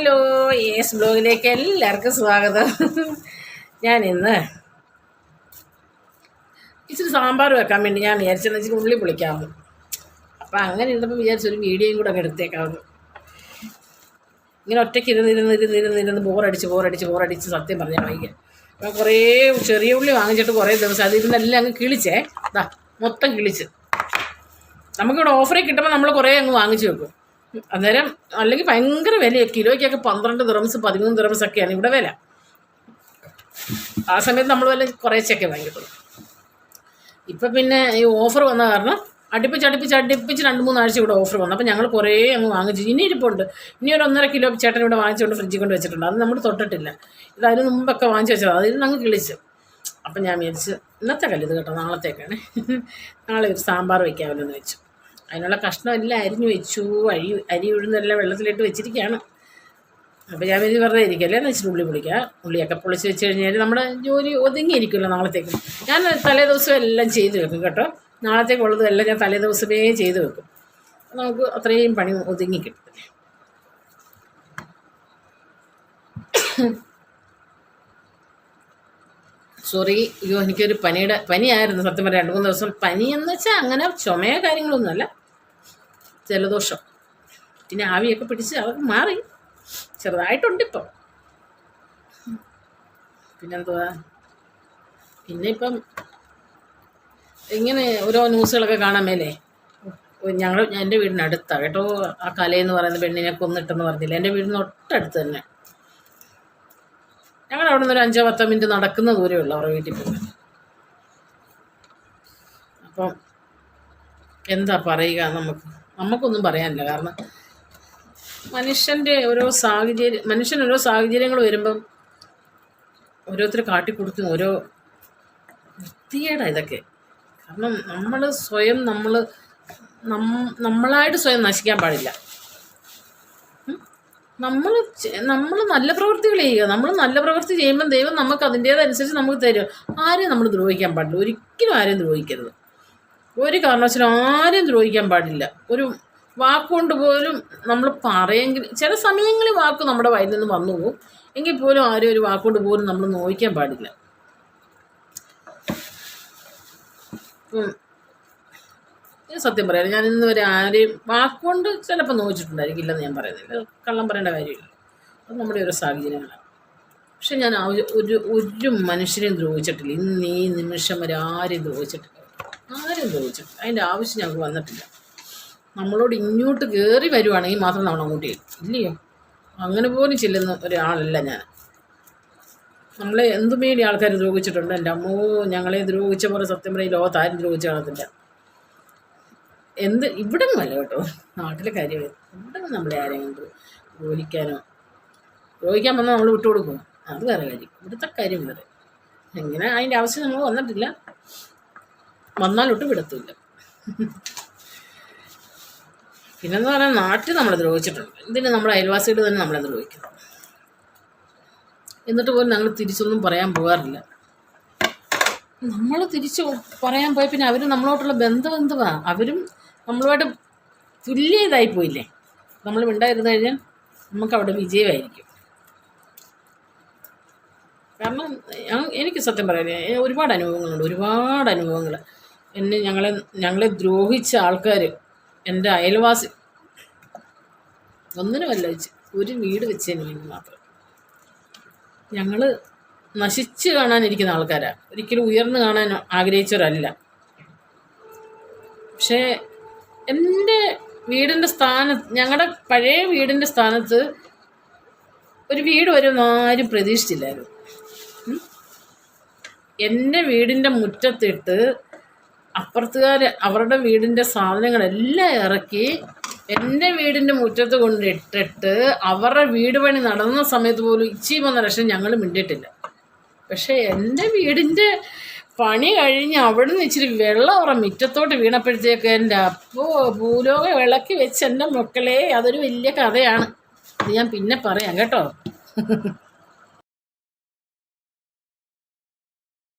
Hello S ബ്ലോഗിലേക്ക് എല്ലാവർക്കും സ്വാഗതം. ഞാൻ ഇന്ന് ഇച്ചിരി സാമ്പാർ വെക്കാൻ വേണ്ടി ഞാൻ വിചാരിച്ചെന്ന് വെച്ചാൽ ഉള്ളി പൊളിക്കാവുന്നു അപ്പം അങ്ങനെ ഇരുന്നപ്പോൾ വിചാരിച്ചൊരു വീഡിയോയും കൂടെ അങ്ങ് എടുത്തേക്കാവുന്നു ഇങ്ങനെ ഒറ്റയ്ക്ക് ഇരുന്ന് ഇരുന്ന് ഇരുന്ന് ഇരുന്ന് ഇരുന്ന് ബോറടിച്ച് ബോറടിച്ച് ബോറടിച്ച് സത്യം പറഞ്ഞാൽ വൈകി അപ്പം കുറേ ചെറിയ ഉള്ളി വാങ്ങിച്ചിട്ട് കുറേ ദിവസം അതിരുന്നെല്ലാം അങ്ങ് കിളിച്ചേ. ദാ മൊത്തം കിളിച്ച്. നമുക്കിവിടെ ഓഫറിൽ കിട്ടുമ്പോൾ നമ്മൾ കുറേ അങ്ങ് വാങ്ങിച്ചു വെക്കും. അന്നേരം അല്ലെങ്കിൽ ഭയങ്കര വിലയാണ് കിലോയ്ക്കൊക്കെ പന്ത്രണ്ട് ദിറംസ് പതിമൂന്ന് ദിറംസ് ഒക്കെയാണ് ഇവിടെ വില. ആ സമയത്ത് നമ്മൾ വല്ല കുറേശ്ശൊക്കെ വാങ്ങിക്കുള്ളൂ ഇപ്പം പിന്നെ ഈ ഓഫർ വന്ന കാരണം അടുപ്പിച്ച് അടുപ്പിച്ച് അടുപ്പിച്ച് രണ്ട് മൂന്ന് ആഴ്ച ഇവിടെ ഓഫർ വന്നു. അപ്പോൾ ഞങ്ങൾ കുറേ അങ്ങ് വാങ്ങിച്ചു. ഇനി ഇരിപ്പുണ്ട്. ഇനി ഒരു ഒന്നര കിലോ ചേട്ടൻ ഇവിടെ വാങ്ങിച്ചുകൊണ്ട് ഫ്രിഡ്ജിൽ കൊണ്ട് വെച്ചിട്ടുണ്ട്. അത് നമ്മൾ തൊട്ടിട്ടില്ല. ഇത് അതിന് മുമ്പൊക്കെ വാങ്ങിച്ചു വെച്ചത്. അതിൽ നിന്ന് അങ്ങ് കിളിച്ചു. അപ്പം ഞാൻ വിചാരിച്ച് ഇന്നത്തെ കല്ല് ഇത് കേട്ടോ നാളത്തേക്കാണ്. നാളെ ഒരു സാമ്പാർ വയ്ക്കാമല്ലോ എന്ന് വെച്ചു. അതിനുള്ള കഷ്ണം എല്ലാം അരിഞ്ഞു വെച്ചു. അരി അരി ഉഴുന്നെല്ലാം വെള്ളത്തിലിട്ട് വെച്ചിരിക്കുകയാണ്. അപ്പോൾ ഞാൻ ഇത് വെറുതെ ഇരിക്കല്ലേ എന്ന് വെച്ചിട്ട് ഉള്ളി പൊളിക്കുക. ഉള്ളിയൊക്കെ പൊളിച്ച് വെച്ച് കഴിഞ്ഞാൽ നമ്മുടെ ജോലി ഒതുങ്ങിയിരിക്കുമല്ലോ നാളത്തേക്ക്. ഞാൻ തലേ ദിവസം എല്ലാം ചെയ്തു വെക്കും കേട്ടോ. നാളത്തേക്കുള്ളതും എല്ലാം ഞാൻ തലേ ദിവസമേ ചെയ്ത് വെക്കും. നമുക്ക് അത്രയും പണി ഒതുങ്ങി കിട്ടും. സോറി അയ്യോ എനിക്കൊരു പനിയുടെ പനിയായിരുന്നു സത്യം പറയാം രണ്ട് മൂന്ന് ദിവസം പനി എന്ന് വെച്ചാൽ അങ്ങനെ ചുമയോ കാര്യങ്ങളൊന്നുമല്ല. ജലദോഷം. പിന്നെ ആവിയൊക്കെ പിടിച്ച് അവർ മാറി. ചെറുതായിട്ടുണ്ട് ഇപ്പം പിന്നെന്തുവാ? പിന്നെ ഇപ്പം ഇങ്ങനെ ഓരോ ന്യൂസുകളൊക്കെ കാണാൻ മേലേ. ഞങ്ങൾ എന്റെ വീടിനടുത്താണ് കേട്ടോ ആ കലയെന്ന് പറയുന്ന പെണ്ണിനെ കൊന്നിട്ടെന്ന് പറഞ്ഞില്ല? എന്റെ വീടിന് തൊട്ടടുത്ത് തന്നെ. ഞങ്ങൾ അവിടെ നിന്ന് ഒരു അഞ്ചോ പത്തോ മിനിറ്റ് നടക്കുന്ന ദൂരമേ ഉള്ളൂ അവരുടെ വീട്ടിൽ പോകാൻ. അപ്പം എന്താ പറയുക നമുക്ക്? നമുക്കൊന്നും പറയാനില്ല. കാരണം മനുഷ്യന്റെ ഓരോ സാഹചര്യം മനുഷ്യൻ ഓരോ സാഹചര്യങ്ങൾ വരുമ്പം ഓരോരുത്തർ കാട്ടിക്കൊടുക്കും ഓരോ വൃത്തികേടാ ഇതൊക്കെ. കാരണം നമ്മൾ സ്വയം നമ്മൾ നമ്മളായിട്ട് സ്വയം നശിക്കാൻ പാടില്ല. നമ്മൾ നമ്മൾ നല്ല പ്രവൃത്തികൾ ചെയ്യുക. നമ്മൾ നല്ല പ്രവൃത്തി ചെയ്യുമ്പം ദൈവം നമുക്ക് അതിന്റേതനുസരിച്ച് നമുക്ക് തരും. ആരെയും നമ്മൾ ദ്രോഹിക്കാൻ പാടില്ല. ഒരിക്കലും ആരെയും ദ്രോഹിക്കരുത്. ഒരു കാരണവശാലും ആരും ദ്രോഹിക്കാൻ പാടില്ല. ഒരു വാക്കുകൊണ്ട് പോലും നമ്മൾ പറയെങ്കിൽ ചില സമയങ്ങളിൽ വാക്ക് നമ്മുടെ വയലിൽ നിന്ന് വന്നു പോകും. എങ്കിൽ പോലും ആരും ഒരു വാക്കുകൊണ്ട് പോലും നമ്മൾ നോവിക്കാൻ പാടില്ല. ഞാൻ സത്യം പറയാം ഞാൻ ഇന്ന് വരെ ആരെയും വാക്കുകൊണ്ട് ചിലപ്പോൾ നോവിച്ചിട്ടുണ്ടായിരിക്കില്ലെന്ന് ഞാൻ പറയുന്നില്ല. കള്ളം പറയേണ്ട കാര്യമില്ല. അത് നമ്മുടെ ഒരു സാഹചര്യങ്ങളാണ്. പക്ഷെ ഞാൻ ഒരു ഒരു മനുഷ്യരെയും ദ്രോഹിച്ചിട്ടില്ല. ഇന്ന് ഈ നിമിഷം വരെ ആരെയും ദ്രോഹിച്ചിട്ടില്ല. ആരെയും ചോദിച്ചു. അതിന്റെ ആവശ്യം ഞങ്ങൾക്ക് വന്നിട്ടില്ല. നമ്മളോട് ഇങ്ങോട്ട് കയറി വരുവാണെങ്കിൽ മാത്രം നമ്മൾ അങ്ങോട്ട് ഇല്ലയോ? അങ്ങനെ പോലും ചെല്ലുന്ന ഒരാളല്ല ഞാൻ. നമ്മളെ എന്തുമേടി ആൾക്കാർ ദ്രോഹിച്ചിട്ടുണ്ട്? എന്റെ അമ്മോ ഞങ്ങളെ ദ്രോഹിച്ച പോലെ സത്യം പറയും ലോകത്ത് ആരും ദ്രോഹിച്ച കാണത്തില്ല എന്ത്? ഇവിടെ അല്ല കേട്ടോ. നാട്ടിലെ കാര്യം ഇവിടെ നമ്മളെ ആരെങ്കിലും ദ്രോഹിക്കാനോ ദ്രോഹിക്കാൻ വന്നാൽ നമ്മൾ വിട്ടുകൊടുക്കും. അത് വേറെ കാര്യം. ഇവിടുത്തെ കാര്യം വേറെ. എങ്ങനെ? അതിന്റെ ആവശ്യം നമ്മൾ വന്നിട്ടില്ല. വന്നാലൊട്ട് വിടത്തില്ല. പിന്നെന്ന് പറഞ്ഞാൽ നാട്ടിൽ നമ്മൾ ദ്രോഹിച്ചിട്ടുണ്ട്. എന്തിന് നമ്മുടെ അയൽവാസികൾ തന്നെ നമ്മളെ ദ്രോഹിക്കുന്നു എന്നിട്ട് പോലും ഞങ്ങൾ തിരിച്ചൊന്നും പറയാൻ പോകാറില്ല. നമ്മൾ തിരിച്ച് പറയാൻ പോയ പിന്നെ അവർ നമ്മളോട്ടുള്ള ബന്ധം എന്തുവാ? അവരും നമ്മളുമായിട്ട് തുല്യ ഇതായി പോയില്ലേ? നമ്മൾ മിണ്ടായിരുന്നു കഴിഞ്ഞാൽ നമുക്ക് അവിടെ വിജയമായിരിക്കും. കാരണം എനിക്ക് സത്യം പറയാൻ ഒരുപാട് അനുഭവങ്ങളുണ്ട് ഒരുപാട് അനുഭവങ്ങൾ എന്നെ ഞങ്ങളെ ഞങ്ങളെ ദ്രോഹിച്ച ആൾക്കാർ എന്റെ അയൽവാസി. ഒന്നിനുമല്ല വെച്ച് ഒരു വീട് വെച്ചതിന് വേണ്ടി മാത്രം. ഞങ്ങൾ നശിച്ച് കാണാനിരിക്കുന്ന ആൾക്കാരാണ് ഒരിക്കലും ഉയർന്നു കാണാൻ ആഗ്രഹിച്ചവരല്ല. പക്ഷേ എന്റെ വീടിന്റെ സ്ഥാനത്ത് ഞങ്ങളുടെ പഴയ വീടിന്റെ സ്ഥാനത്ത് ഒരു വീട് വരുമെന്ന് ആരും പ്രതീക്ഷിച്ചില്ലായിരുന്നു. എന്റെ വീടിന്റെ മുറ്റത്തിട്ട് അപ്പുറത്തുകാർ അവരുടെ വീടിന്റെ സാധനങ്ങളെല്ലാം ഇറക്കി എന്റെ വീടിന്റെ മുറ്റത്ത് കൊണ്ടിട്ടിട്ട് അവരുടെ വീട് പണി നടന്ന സമയത്ത് പോലും ഇച്ചി വന്ന ലക്ഷം ഞങ്ങൾ മിണ്ടിയിട്ടില്ല. പക്ഷേ എന്റെ വീടിന്റെ പണി കഴിഞ്ഞ് അവിടെ നിന്ന് ഇച്ചിരി വെള്ളം അവരുടെ മുറ്റത്തോട്ട് വീണപ്പോഴത്തേക്ക് എന്റെ അപ്പോ ഭൂലോക വിളക്കി വെച്ച് എന്റെ മക്കളെ അതൊരു വലിയ കഥയാണ്. അത് ഞാൻ പിന്നെ പറയാം കേട്ടോ.